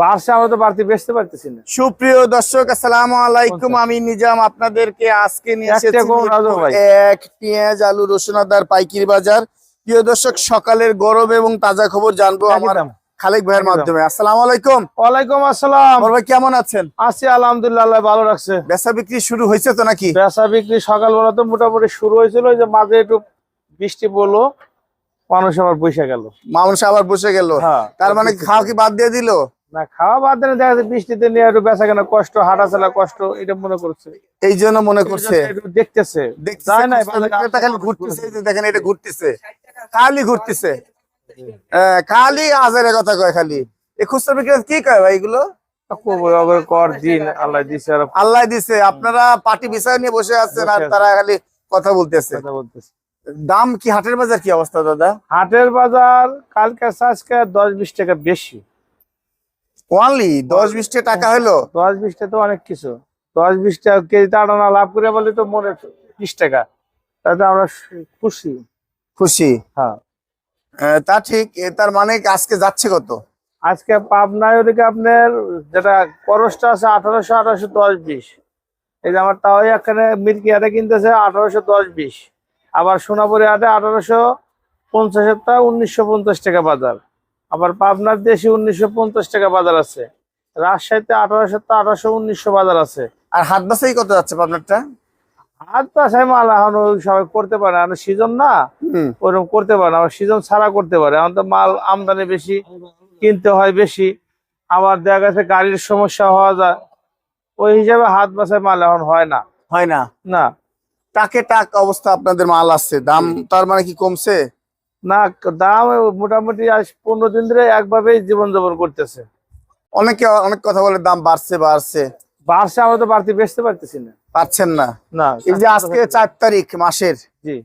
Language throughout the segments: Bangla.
বাড়ছে আমরা তো বাড়তি বেচতে পারতেছি না। সুপ্রিয় দর্শক আসসালামু আলাইকুম। আমি নিজাম আপনাদেরকে আজকে নিয়ে একটা এসেছি কোন রাজু ভাই? এক পেঁয়াজ আলু রসুন আদার পাইকারি বাজার। প্রিয় দর্শক সকালের গরম এবং তাজা খবর জানব আমার খালেক ভাইয়ের মাধ্যমে। আসসালামু আলাইকুম। ওয়ালাইকুম আসসালাম। ভাই কেমন আছেন? আছি আলহামদুলিল্লাহ ভালো রাখছে। বেচা বিক্রি শুরু হয়েছে তো নাকি? বেচা বিক্রি সকালবেলা তো মোটামুটি শুরু হয়েছিল ওই যে মাঝে একটু বৃষ্টি পড়ল মানুষ আবার বসে গেল। মানুষ আবার বসে গেল। হ্যাঁ তার মানে খাওয়া কি বাদ দিয়ে দিল? না খাওয়া বাদ দেন দেখা যাচ্ছে বৃষ্টিতে নিয়ে একটু বেচা কেনা কষ্ট হাঁটা চলা কষ্ট এটা মনে করছে। এই জন্য মনে করছে। দেখতেছে। যায় খালি ঘুরতেছে দেখেন এটা ঘুরতেছে। খালি ঘুরতেছে। খালি আজারের কথা কয় খালি। এই খুচরা বিক্রেতা কি কয় ভাই এগুলো? কর দিন আল্লাহ দিছে আল্লাহ দিছে আপনারা পার্টি বিষয় নিয়ে বসে আছেন আর তারা খালি কথা বলতেছে। কথা বলতেছে। দাম কি হাটের বাজার কি অবস্থা দাদা? হাটের বাজার কালকে আজকে দশ বিশ টাকা বেশি। ওয়ানলি দশ বিশ টাকা হলো? দশ বিশ টাকা তো অনেক কিছু। দশ বিশ টাকা কেজিতে আটানা লাভ করে বলে তো মনে বিশ টাকা। তাতে আমরা খুশি। খুশি? হ্যাঁ। তা ঠিক। তার মানে আজকে যাচ্ছে কত? আজকে পাবনায় ওদিকে আপনার যেটা করসটা আছে আঠারোশো আঠারোশো দশ বিশ এই যে আমার তাও এখানে হাটে কিনতেছে আঠারোশো দশ বিশ আবার সোনাপুরি হাটে আঠারোশো পঞ্চাশের তা উনিশশো পঞ্চাশ টাকা বাজার। আবার পাবনার দেশে উনিশশো পঞ্চাশ টাকা বাজার আছে। রাজশাহীতে আঠারোশো তা আঠারোশো উনিশশো বাজার আছে। আর হাত বাসাই কত যাচ্ছে পাবনারটা? হাত পাশায় মাল এখন সবাই করতে পারে না। সিজন না ওরকম করতে পারে না। আবার সিজন ছাড়া করতে পারে। এখন তো মাল আমদানি বেশি কিনতে হয় বেশি। আবার দেখা গেছে গাড়ির সমস্যা হওয়া যায়। ওই হিসাবে হাত বাসায় মাল এখন হয় না। হয় না? না। টাকে টাক অবস্থা আপনাদের মাল আসছে। দাম তার মানে কি কমছে? না দাম মোটামুটি আজ পনেরো দিন ধরে একভাবেই জীবনযাপন করতেছে। অনেকে অনেক কথা বলে দাম বাড়ছে বাড়ছে। বাড়ছে আমরা তো বাড়তি বেচতে পারতেছি না। পাচ্ছেন না। না এই যে আজকে চার তারিখ মাসের। জি।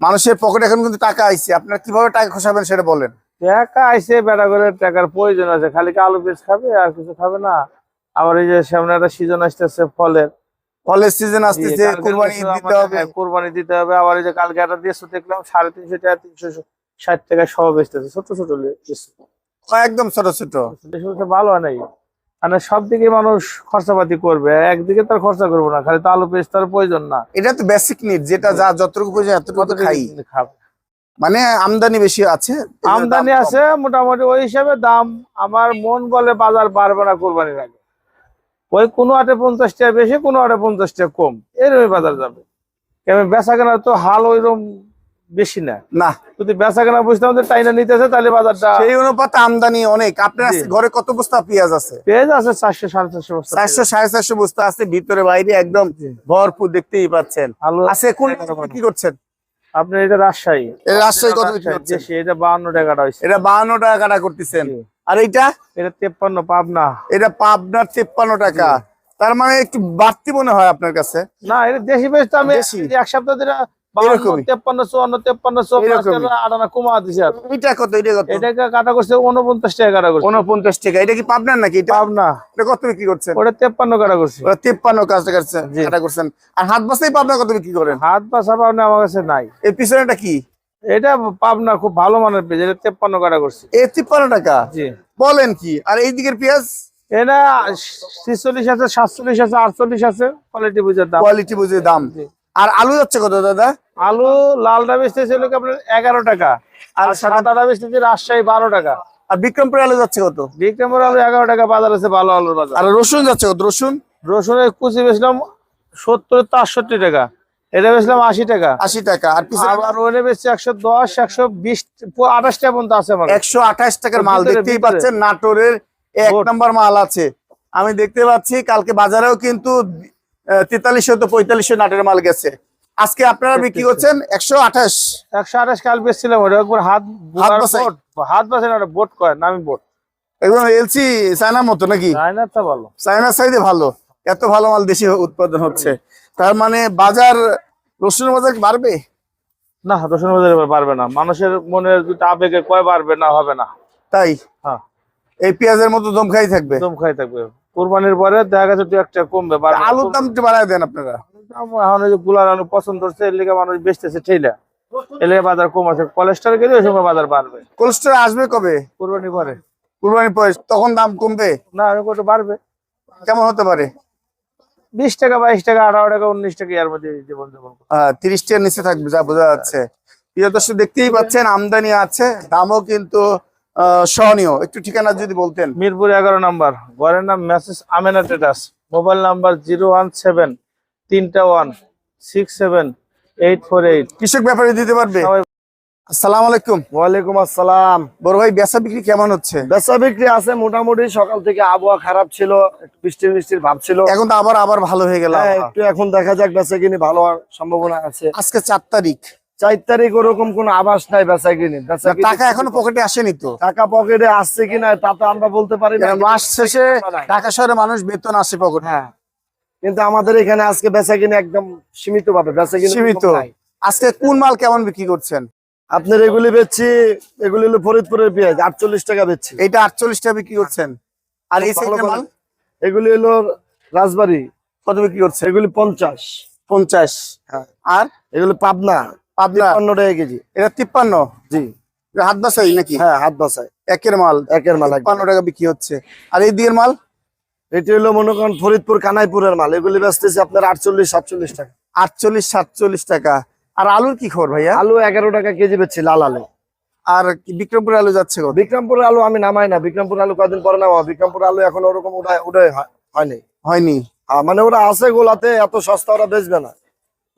মানুষের পকেটে এখন কিন্তু টাকা আইছে। আপনারা কীভাবে টাকা খসাবেন সেটা বলেন। টাকা আইসে বেড়া করে টাকার প্রয়োজন আছে। খালি কি আলু পেঁয়াজ খাবে আর কিছু খাবে না। আবার এই যে সামনে একটা সিজন আসতেছে ফলের। ফলের সিজন আসতেছে কুরবানি দিতে হবে। হ্যাঁ, কুরবানি দিতে হবে। আবার এই যে কালকে একটা দিয়েছ দেখলাম সাড়ে তিনশো টাকা তিনশো ষাট টাকা সহ বেচতেছে। ছোট ছোট একদম ছোট ছোট। ভালো হয় নাই। মানে সব দিকে মানুষ খরচাপাতি করবে। একদিকে তার খরচা করব না খালি তো আলু পেস্ট তার প্রয়োজন না। এটা তো বেসিক নিড যেটা যা যতটুকু প্রয়োজন এতটুকু খাই। খাবে। মানে আমদানি বেশি আছে আমদানি আছে মোটামুটি ওই হিসাবে দাম। আমার মন বলে বাজার বাড়বে না কোরবানির আগে। ওই কোনো আটে পঞ্চাশ টাকা বেশি কোনো আটে পঞ্চাশ টাকা কম। এরকমই বাজার যাবে। কেন বেচা কেনা তো হাল ওইরকম বেশি না। না। যদি বেচা কেনা বুঝতাম যে টাইনা নিতেছে তাহলে বাজারটা সেই অনুপাতে আমদানি অনেক। আপনার। ঘরে কত বস্তা পেঁয়াজ আছে? পেঁয়াজ আছে চারশো সাড়ে চারশো বস্তা চারশো সাড়ে চারশো বস্তা আছে ভিতরে বাইরে একদম ভরপুর দেখতেই পাচ্ছেন। আলু আছে কোন কি করছেন? আপনি এটা রাজশাহী। রাজশাহী কত এটা বাহান্ন টাকাটা হয়েছে এটা বাহান্ন টাকা করতেছেন। আর এইটা? এটা তেপ্পান্ন পাবনা। এটা পাবনার তেপ্পান্ন টাকা। তার মানে একটু বাড়তি মনে হয় আপনার কাছে? না এটা দেশি বেশ আমি এক সপ্তাহ ধরে তেপ্পান্ন চুয়ান্ন তেপ্পান্ন আটানা কমা দিছে আর। এটা কত এটা কত? এটাকে কাটা করছে উনপঞ্চাশ টাকা কাটা করছে। উনপঞ্চাশ টাকা। এটা কি পাবনার নাকি এটা? পাবনা। এটা কত বিক্রি করছেন? ওটা তেপ্পান্ন কাটা করছে। তেপ্পান্ন করছেন কাটা করছেন। আর হাত বাসাই পাবনা কত বিক্রি করেন? হাত পাশা পাবনা আমার কাছে নাই। এর পিছনেটা কি? এটা পাবনা খুব ভালো মানের পেঁয়াজ এটা তেপ্পান্ন কাটা করছে। এ তিপ্পান্ন টাকা? জি। বলেন কি? আর এই দিকের পেঁয়াজ? এটা ছিচল্লিশ আছে সাতচল্লিশ আছে আটচল্লিশ আছে কোয়ালিটি বুঝে দাম। কোয়ালিটি বুঝে দাম। আর আলু যাচ্ছে কত দাদা? আলু লালটা বেচতেছে হলো কি আপনার এগারো টাকা আর সাদাটা বেচতেছে রাজশাহী বারো টাকা। আর বিক্রমপুর আলু যাচ্ছে কত? বিক্রমের আলু এগারো টাকা বাজার আছে ভালো আলুর বাজার। আর রসুন যাচ্ছে কত? রসুন? রসুনের কুচি বেচলাম সত্তর তো আটষট্টি টাকা। এটা বেচলাম আশি টাকা। আশি টাকা। আর পিছনে আবার বেচছে একশো দশ একশো বিশ আঠাশ টাকা পর্যন্ত আছে একশো আঠাশ টাকার মাল দেখতেই পাচ্ছেন নাটোরের এক নম্বর মাল আছে। আমি দেখতে পাচ্ছি কালকে বাজারেও কিন্তু তেতাল্লিশশো তো পঁয়তাল্লিশশো নাটের মাল গেছে। আজকে আপনারা বিক্রি করছেন একশো আঠাশ। একশো আঠাশ কাল বেচছিলাম ওটা একবার হাত হাত বাসে না ওটা বোট কয় নামি বোট। একদম এলসি চায়নার মতো নাকি? তা ভালো। চায়নার সাইডে ভালো। এত ভালো মাল দেশি উৎপাদন হচ্ছে। তার মানে বাজার রসুনের বাজার বাড়বে? না রসুন বাজারে এবার পারবে না। মানুষের মনের দুটো আবেগে কয় বাড়বে না হবে না। তাই? হ্যাঁ। এই পেঁয়াজের মতো দম খাই থাকবে? একদম খাই থাকবে। কোরবানির পরে দেখা গেছে দু একটা কমবে বাড়বে আলুর দাম বাড়ায় দেন আপনারা। এখন যে গুলার আলু পছন্দ হচ্ছে এর লিগে মানুষ বেচতেছে ঠেলা এর লিগে বাজার কম আছে। কোলেস্ট্রল গেলে ওই সময় বাজার বাড়বে। কোলেস্ট্রল আসবে কবে? কোরবানি পরে। কুরবানির পরে। তখন দাম কমবে? না আমি বাড়বে। কেমন হতে পারে? বিশ টাকা বাইশ টাকা আঠারো টাকা উনিশ টাকা এর মধ্যে। আহ, তিরিশ টাকার নিচে থাকবে যা বোঝা যাচ্ছে। প্রিয় দর্শক দেখতেই পাচ্ছেন আমদানি আছে দামও কিন্তু সহনীয়। একটু ঠিকানা যদি বলতেন। মিরপুর এগারো নাম্বার ঘরের নাম message Amena status mobile number zero one seven তিনটা one six seven eight four eight. কৃষক ব্যাপারে দিতে পারবে? আসসালামু আলাইকুম। ওয়ালাইকুম আসসালাম। বড় ভাই বেচা বিক্রি কেমন হচ্ছে? বেচা বিক্রি আছে মোটামুটি সকাল থেকে আবহাওয়া খারাপ ছিল একটু বৃষ্টির বৃষ্টির ভাব ছিল। এখন তো আবার আবার ভালো হয়ে গেল। হ্যাঁ, একটু এখন দেখা যাক বেচা কিনি ভালো হওয়ার সম্ভাবনা আছে। আজকে চার তারিখ। চার তারিখ ওরকম কোনো আভাস নাই বেচা কিনি। টাকা এখনও পকেটে আসেনি তো। টাকা পকেটে আসছে কিনা তা তো আমরা বলতে পারি না। মাস শেষে ঢাকা শহরে মানুষ বেতন আসে পকেটে। হ্যাঁ। কিন্তু আমাদের এখানে আজকে বেচা কিনে একদম সীমিত ভাবে বেচা কিনে সীমিত। আজকে কোন মাল কেমন বিক্রি করছেন? আপনার এগুলি বেচছি এগুলি হলো ফরিদপুরের পেঁয়াজ আটচল্লিশ টাকা বেচছি। এটা আটচল্লিশ টাকা বিক্রি করছেন। আর এই মাল? এগুলি হলো রাজবাড়ি। কত বিক্রি করছে এগুলি পঞ্চাশ। পঞ্চাশ। আর? এগুলো পাবনা। পাবনা। টাকা কেজি। এটা তিপ্পান্ন? জি। হাত বাসাই নাকি? হ্যাঁ হাত বাসায় একের মাল। একের মাল। তিপ্পান্ন টাকা বিক্রি হচ্ছে। আর এই দিকের মাল? এটি হলো মনে করেন ফরিদপুর কানাইপুরের মাল। এগুলি বেচতেছি আপনার আটচল্লিশ সাতচল্লিশ টাকা। আটচল্লিশ সাতচল্লিশ টাকা। আর আলুর কি খবর ভাইয়া? আলু এগারো টাকা কেজি বেচছি লাল আলু। আর কি বিক্রমপুর আলু যাচ্ছে বিক্রমপুর আলু আমি নামাই না বিক্রমপুর আলু কদিন পরে নামাবো? বিক্রমপুর আলু এখন ওরকম উঠায় হয়- হয়নি। হয়নি। আহ, মানে ওরা আছে গোলাতে এত সস্তা ওরা বেচবে না।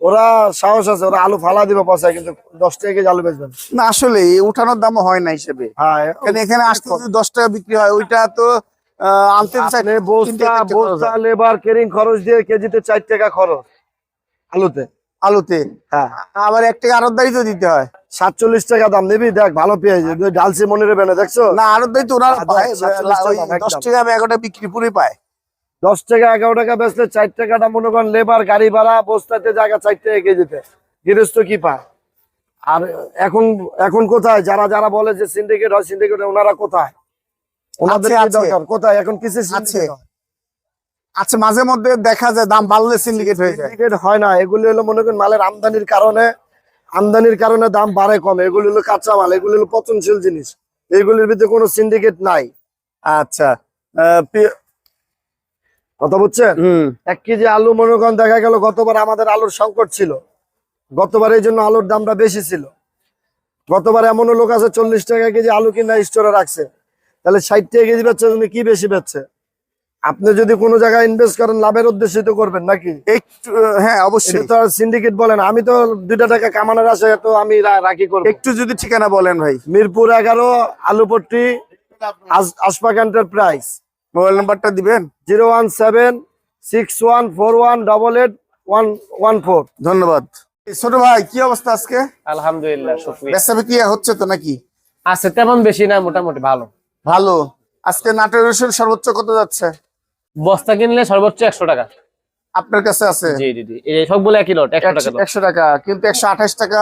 ওরা সাহস আছে ওরা আলু ফালা দিবে পয়সা কিন্তু দশ টাকা কেজি আলু বেচবে না। আসলে উঠানোর দামও হয় না হিসেবে। হ্যাঁ এখানে আসতে যদি দশ টাকা বিক্রি হয় ওইটা তো আনতে চাই- বস্তা বস্তা লেবার কেরিং খরচ দিয়ে কেজিতে চার টাকা খরচ। আলুতে। আলুতে। হ্যাঁ। আবার এক টাকা আরতদারি তো দিতে হয়। সাতচল্লিশ টাকা দাম নিবি দেখ ভালো পেঁয়াজ ডালসি মনে রেবে না দেখছ? না আরতদারি তো ওনারা আদা পায়, 47 ওই টাকা দশ টাকা এগারোটা বিক্রি পুরোই পায়। দশ টাকা এগারো টাকা বেচলে চার টাকাটা মনে করেন লেবার গাড়ি ভাড়া বস্তাতে জায়গা চার টাকা কেজিতে গৃহস্থ কি পায়? আর এখন এখন কোথায়? যারা যারা বলে যে সিন্ডিকেট হয় সিন্ডিকেট ওনারা কোথায়? ওনাদের। দরকার। কোথায়? এখন কিছু আছে। আচ্ছা মাঝে মধ্যে দেখা যায় দাম বাড়লে সিন্ডিকেট হয়ে যায়। সিন্ডিকেট হয় না এগুলি হলো মনে করেন মালের আমদানির কারণে আমদানির কারণে দাম বাড়ে কমে। এগুলি হলো কাঁচা মাল এগুলি হলো পচনশীল জিনিস। এগুলির ভিতরে কোনো সিন্ডিকেট নাই। আচ্ছা কথা বুঝছেন? এক কেজি আলু মনে করেন দেখা গেল গতবার আমাদের আলুর সংকট ছিল। গতবার এই জন্য আলুর দামটা বেশি ছিল। গতবার এমনও লোক আছে চল্লিশ টাকা কেজি আলু কিনা স্টোরে রাখছে। তাহলে ষাট টাকা কেজি বেচছে তুমি কি বেশি বেচছে? আপনি যদি কোনো জায়গায় ইনভেস্ট করেন লাভের উদ্দেশ্যে তো করবেন নাকি? একটু হ্যাঁ অবশ্যই। তো আর সিন্ডিকেট বলেন আমি তো দুইটা টাকা কামানোর আশায় তো আমি রাখি করব। একটু যদি ঠিকানা বলেন ভাই। মিরপুর এগারো আলুপট্টি আশপাক এন্টারপ্রাইজ মোবাইল নাম্বারটা দিবেন? Zero one seven six one four one double eight one one four. ধন্যবাদ। ছোট ভাই কি অবস্থা আজকে? আলহামদুলিল্লাহ ব্যবসা হচ্ছে তো নাকি? আছে তেমন বেশি না মোটামুটি ভালো। ভালো। আজকে নাটোর রসুন সর্বোচ্চ কত যাচ্ছে? বস্তা কিনলে সর্বোচ্চ একশো টাকা। আপনার কাছে আছে? জি জি জি। এই সবগুলো একই লট একশো টাকা একশো টাকা কিন্তু একশো আঠাশ টাকা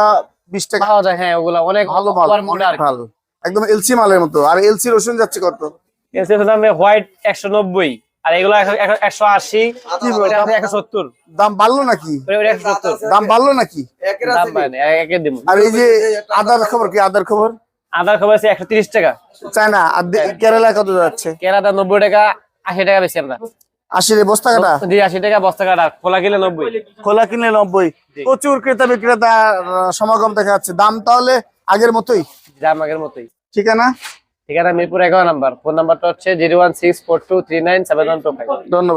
বিশ টাকা পাওয়া যায় হ্যাঁ ওগুলা অনেক ভালো মাল অনেক ভালো। একদম এলসি মালের মতো। আর এলসি রসুন যাচ্ছে কত? দামে হোয়াইট একশো নব্বই আর এগুলো একশো- আশি একশো সত্তর। দাম বাড়লো নাকি? দাম বাড়লো নাকি? আর এই যে আদার খবর কি? আদার খবর? আদার খবর আছে একশো তিরিশ টাকা। চায়না আর দে- কেরালা কত যাচ্ছে? কেরাদা নব্বই টাকা আশি টাকা বেশি আমরা আশি বস্তা কাটা? জি আশি টাকা বস্তা কাটা। খোলা কিনলে নব্বই। খোলা কিনে নব্বই। প্রচুর ক্রেতা বিক্রেতা সমাগম দেখা যাচ্ছে। দাম তাহলে আগের মতোই? দাম আগের মতোই। ঠিকানা? ঠিকানা মিরপুর এগারো নাম্বার। ফোন নাম্বারটা হচ্ছে zero one six four two three nine seven one two five. ধন্যবাদ।